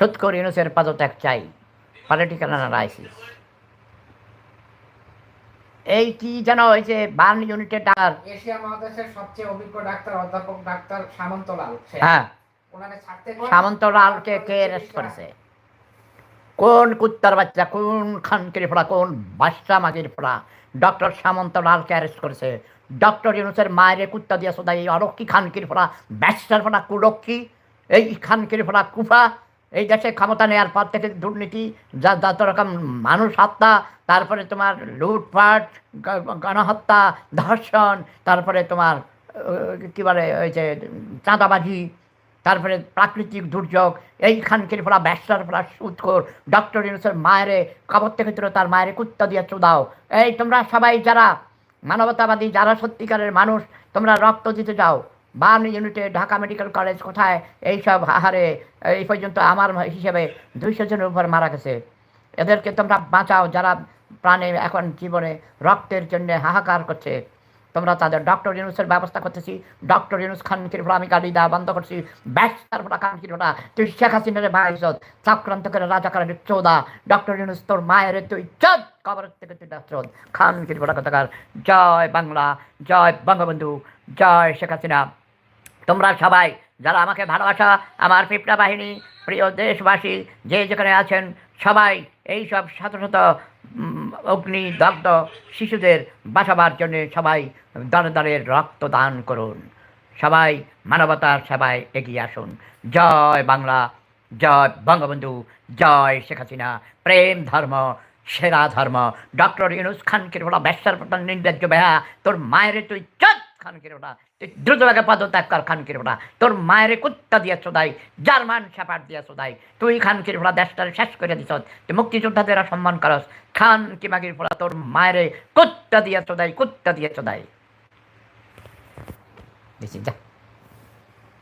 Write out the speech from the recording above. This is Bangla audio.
সুৎকর ইউনুসের পদত্যাগ চাই পলিটিক্যাল অ্যানালাইসিস এই কি যেন ওই যে বার্ন ইউনিটের ডাক্তার। এশিয়া মহাদেশের সবচেয়ে অভিজ্ঞ ডাক্তার অধ্যাপক ডাক্তার সামন্তলাল হ্যাঁ। সামন্তলালকে কে অ্যারেস্ট করেছে? কোন কুত্তার বাচ্চা কোন খানকির ফোড়া কোন বাদশা মাগির ফোড়া ডক্টর সামন্তলালকে অ্যারেস্ট করেছে। ডক্টর ইউনুসের মায়ের কুত্তা দিয়ে সোদা এই অরক্ষী খানকির ফোড়া ব্যাসার ফোড়া কুরক্ষী এই খানকির ফোড়া কুফা এই দেশে ক্ষমতা নেওয়ার পর থেকে দুর্নীতি, যা যত রকম মানুষ হত্যা, তারপরে তোমার লুটপাট গণহত্যা, ধর্ষণ, তারপরে তোমার কী বলে, ওই যে চাঁদাবাজি, তারপরে প্রাকৃতিক দুর্যোগ এই খানকির ফলা ব্যবসার ফলা সুৎখোর, ডক্টর ইউনুসের মায়েরে, কবর থেকে তুলে তার মায়ের কুত্তা দিয়ে চুদাও। এই তোমরা সবাই যারা মানবতাবাদী, যারা সত্যিকারের মানুষ, তোমরা রক্ত দিতে যাও। বার্ন ইউনিটে ঢাকা মেডিকেল কলেজ কোথায়? এইসব হারে এই পর্যন্ত আমার হিসেবে দুইশো জনের উপর মারা গেছে। এদেরকে তোমরা বাঁচাও, যারা প্রাণে এখন জীবনে রক্তের জন্য হাহাকার করছে। তোমরা তাদের ডক্টর ইউনুসের ব্যবস্থা করতেছি। ডক্টর ইউনুস খানকির ফলে আমি গাড়ি দেওয়া বন্ধ করছি। ব্যাস তার ফলে খানকির ফোলা তুই শেখ হাসিনারে ভাইস চক্রান্ত করে রাজা করে চৌদা। ডক্টর ইউনুস, তোর মায়ের তুই চোদ কবরের থেকে তুই চোদ। খানকির ফোলা কথাকার, জয় বাংলা, জয় বঙ্গবন্ধু, জয় শেখ হাসিনা। তোমরা সবাই যারা আমাকে ভালোবাসা, আমার পিপড়া বাহিনী, প্রিয় দেশবাসী, যে যেখানে আছেন, সবাই এই সব শত শত অগ্নিদগ্ধ শিশুদের বাঁচাবার জন্য সবাই দলে দলে রক্তদান করুন। সবাই মানবতার সেবায় এগিয়ে আসুন। জয় বাংলা, জয় বঙ্গবন্ধু, জয় শেখ হাসিনা। প্রেম ধর্ম, সেরা ধর্ম। ডক্টর ইউনুস খানকির ওরা ব্যবসার নির্লজ্জ বেহা তোর মায়ের তুই চট খানকির কিরোটা তুই দ্রুত কর খান কিরোটা তোর মায়ের কুত্তা দিয়ে চোদাই, জার্মান সাপার দিয়ে চোদাই। তুই খান কিরোটা দেশটারে শেষ করে দিছ। তুই মুক্তিযোদ্ধাদের সম্মান করস। খান কিমাকির ফোড়া তোর মায়ের কুত্তা দিয়ে চোদাই, কুত্তা দিয়ে চোদাই। যা।